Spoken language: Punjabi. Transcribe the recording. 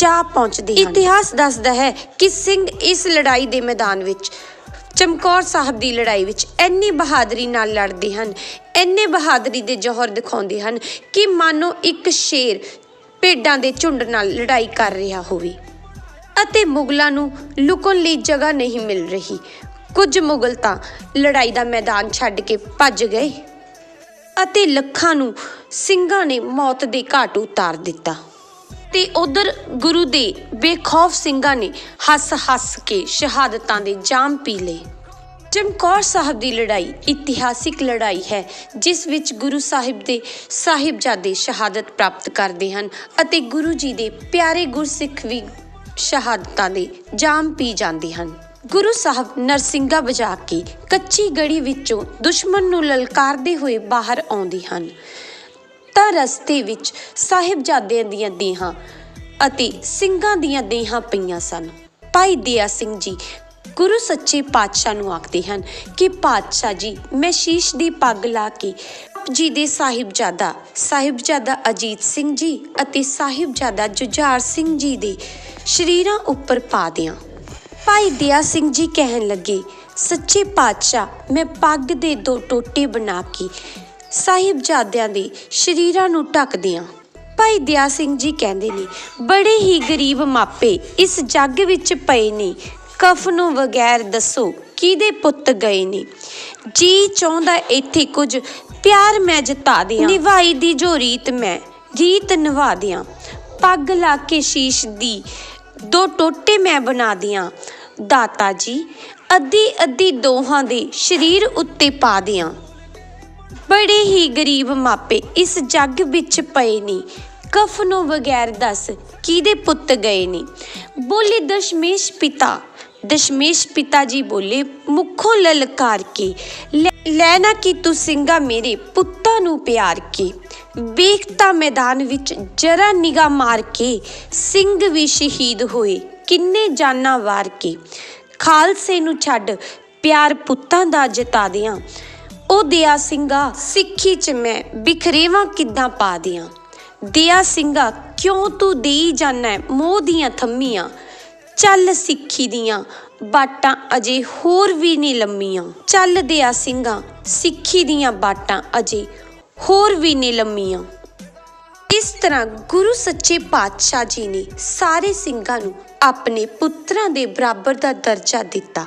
ਜਾ ਪਹੁੰਚਦੇ ਹਨ। ਇਤਿਹਾਸ ਦੱਸਦਾ ਹੈ ਕਿ ਸਿੰਘ ਇਸ ਲੜਾਈ ਦੇ ਮੈਦਾਨ ਵਿੱਚ, ਚਮਕੌਰ ਸਾਹਿਬ ਦੀ ਲੜਾਈ ਵਿੱਚ ਇੰਨੀ ਬਹਾਦਰੀ ਨਾਲ ਲੜਦੇ ਹਨ, ਇੰਨੇ ਬਹਾਦਰੀ ਦੇ ਜੋਹਰ ਦਿਖਾਉਂਦੇ ਹਨ ਕਿ ਮਾਨੋ ਇੱਕ ਸ਼ੇਰ ਭੇਡਾਂ ਦੇ ਝੁੰਡ ਨਾਲ ਲੜਾਈ ਕਰ ਰਿਹਾ ਹੋਵੇ। ਅਤੇ ਮੁਗਲਾਂ ਨੂੰ ਲੁਕਣ ਲਈ ਜਗ੍ਹਾ ਨਹੀਂ ਮਿਲ ਰਹੀ। ਕੁਝ ਮੁਗਲ ਤਾਂ ਲੜਾਈ ਦਾ ਮੈਦਾਨ ਛੱਡ ਕੇ ਭੱਜ ਗਏ ਅਤੇ ਲੱਖਾਂ ਨੂੰ ਸਿੰਘਾਂ ਨੇ ਮੌਤ ਦੇ ਘਾਟ ਉਤਾਰ ਦਿੱਤਾ। ਤੇ ਉਧਰ ਗੁਰੂ ਦੇ ਬੇਖੌਫ ਸਿੰਘਾਂ ਨੇ ਹੱਸ-ਹੱਸ ਕੇ ਸ਼ਹਾਦਤਾਂ ਦੇ ਜਾਮ ਪੀ ਲਏ। ਚਮਕੌਰ ਸਾਹਿਬ ਦੀ ਲੜਾਈ ਇਤਿਹਾਸਿਕ ਲੜਾਈ ਹੈ, ਜਿਸ ਵਿੱਚ ਗੁਰੂ ਸਾਹਿਬ ਦੇ ਸਾਹਿਬਜ਼ਾਦੇ ਸ਼ਹਾਦਤ ਪ੍ਰਾਪਤ ਕਰਦੇ ਹਨ ਅਤੇ ਗੁਰੂ ਜੀ ਦੇ ਪਿਆਰੇ ਗੁਰਸਿੱਖ ਵੀ ਸ਼ਹਾਦਤਾਂ ਦੇ ਜਾਮ ਪੀ ਜਾਂਦੇ ਹਨ। ਗੁਰੂ ਸਾਹਿਬ ਨਰਸਿੰਗਾ ਵਜਾ ਕੇ ਕੱਚੀ ਗੜੀ ਵਿੱਚੋਂ ਦੁਸ਼ਮਣ ਨੂੰ ਲਲਕਾਰਦੇ ਹੋਏ ਬਾਹਰ ਆਉਂਦੇ ਹਨ। ਤਾਂ ਰਸਤੇ ਵਿੱਚ ਸਾਹਿਬਜ਼ਾਦਿਆਂ ਦੀਆਂ ਦੇਹਾਂ ਅਤੇ ਸਿੰਘਾਂ ਦੀਆਂ ਦੇਹਾਂ ਪਈਆਂ ਸਨ। ਭਾਈ ਦਇਆ ਸਿੰਘ ਜੀ ਗੁਰੂ ਸੱਚੇ ਪਾਤਸ਼ਾਹ ਨੂੰ ਆਖਦੇ ਹਨ ਕਿ ਪਾਤਸ਼ਾਹ ਜੀ, ਮੈਂ ਸ਼ੀਸ਼ ਦੀ ਪੱਗ ਲਾ ਕੇ ਜੀ ਦੇ ਸਾਹਿਬਜ਼ਾਦਾ ਸਾਹਿਬਜ਼ਾਦਾ ਅਜੀਤ ਸਿੰਘ ਜੀ ਅਤੇ ਸਾਹਿਬਜ਼ਾਦਾ ਜੁਝਾਰ ਸਿੰਘ ਜੀ ਦੇ ਸ਼ਰੀਰਾਂ ਉੱਪਰ ਪਾ ਦਿਆਂ। ਭਾਈ ਦਿਆ ਸਿੰਘ ਜੀ ਕਹਿਣ ਲੱਗੇ, ਸੱਚੇ ਪਾਤਸ਼ਾਹ, ਮੈਂ ਪੱਗ ਦੇ ਦੋ ਟੋਟੇ ਬਣਾ ਕੇ ਸਾਹਿਬਜ਼ਾਦਿਆਂ ਦੇ ਸ਼ਰੀਰਾਂ ਨੂੰ ਢੱਕਦਿਆਂ। ਭਾਈ ਦਿਆ ਸਿੰਘ ਜੀ ਕਹਿੰਦੇ ਨੇ, ਬੜੇ ਹੀ ਗਰੀਬ ਮਾਪੇ ਇਸ ਜੱਗ ਵਿੱਚ ਪਏ ਨੇ। ਕਫਨੋਂ ਬਗੈਰ ਦੱਸੋ ਕਿਹਦੇ ਪੁੱਤ ਗਏ ਨੇ। ਜੀ ਚਾਹੁੰਦਾ ਇੱਥੇ ਕੁਝ ਪਿਆਰ ਮੈਂ ਜਤਾ ਦਿਆਂ। ਨਿਵਾਈ ਦੀ ਜੋ ਰੀਤ ਮੈਂ, ਰੀਤ ਨਿਭਾ ਦਿਆਂ। ਪੱਗ ਲਾ ਕੇ ਸ਼ੀਸ਼ ਦੀ ਦੋ ਟੋਟੇ ਮੈਂ ਬਣਾ ਦਿਆਂ। ਦਾਤਾ ਜੀ ਅੱਧੀ ਅੱਧੀ ਦੋਹਾਂ ਦੇ ਸਰੀਰ ਉੱਤੇ ਪਾ ਦਿਆਂ। ਬੜੇ ਹੀ ਗਰੀਬ ਮਾਪੇ ਇਸ ਜੱਗ ਵਿੱਚ ਪਏ ਨੇ। ਕਫ ਨੂੰ ਬਗੈਰ ਦੱਸ ਕਿਹਦੇ ਪੁੱਤ ਗਏ ਨੇ? ਬੋਲੇ ਦਸ਼ਮੇਸ਼ ਪਿਤਾ। ਦਸ਼ਮੇਸ਼ ਪਿਤਾ ਜੀ ਬੋਲੇ, ਮੁਖੋਂ ਲਲਕਾਰ ਕੇ, ਲੈ- ਨਾ ਕਿ ਤੂੰ ਸਿੰਘਾ ਮੇਰੇ ਪੁੱਤਾਂ ਨੂੰ ਪਿਆਰ ਕੇ। ਵੇਖਤਾ ਮੈਦਾਨ ਵਿੱਚ ਜਰਾ ਨਿਗਾ ਮਾਰ ਕੇ, ਸਿੰਘ ਵੀ ਸ਼ਹੀਦ ਹੋਏ, ਕਿੰਨੇ ਜਾਨਾਂ ਵਾਰ ਕੇ। ਖਾਲਸੇ ਨੂੰ ਛੱਡ ਪਿਆਰ ਪੁੱਤਾਂ ਦਾ ਜਤਾ ਦਿਆਂ। ਉਹ ਦਿਆ ਸਿੰਘਾ, ਸਿੱਖੀ ਚ ਮੈਂ ਬਿਖਰੇਵਾਂ ਕਿੱਦਾਂ ਪਾ ਦਿਆਂ? ਦਿਆ ਸਿੰਘਾ, ਕਿਉਂ ਤੂੰ ਦੇਈ ਜਾਣਾ ਮੋਹ ਦੀਆਂ ਥੰਮੀਆਂ? ਚੱਲ ਸਿੱਖੀ ਦੀਆਂ ਬਾਟਾਂ ਅਜੇ ਹੋਰ ਵੀ ਨਹੀਂ ਲੰਮੀਆਂ। ਚੱਲ ਦਿਆ ਸਿੰਘਾ, ਸਿੱਖੀ ਦੀਆਂ ਬਾਟਾਂ ਅਜੇ ਹੋਰ ਵੀ ਨਹੀਂ ਲੰਮੀਆਂ। ਇਸ ਤਰ੍ਹਾਂ ਗੁਰੂ ਸੱਚੇ ਪਾਤਸ਼ਾਹ ਜੀ ਨੇ ਸਾਰੇ ਸਿੰਘਾਂ ਨੂੰ ਆਪਣੇ ਪੁੱਤਰਾਂ ਦੇ ਬਰਾਬਰ ਦਾ ਦਰਜਾ ਦਿੱਤਾ।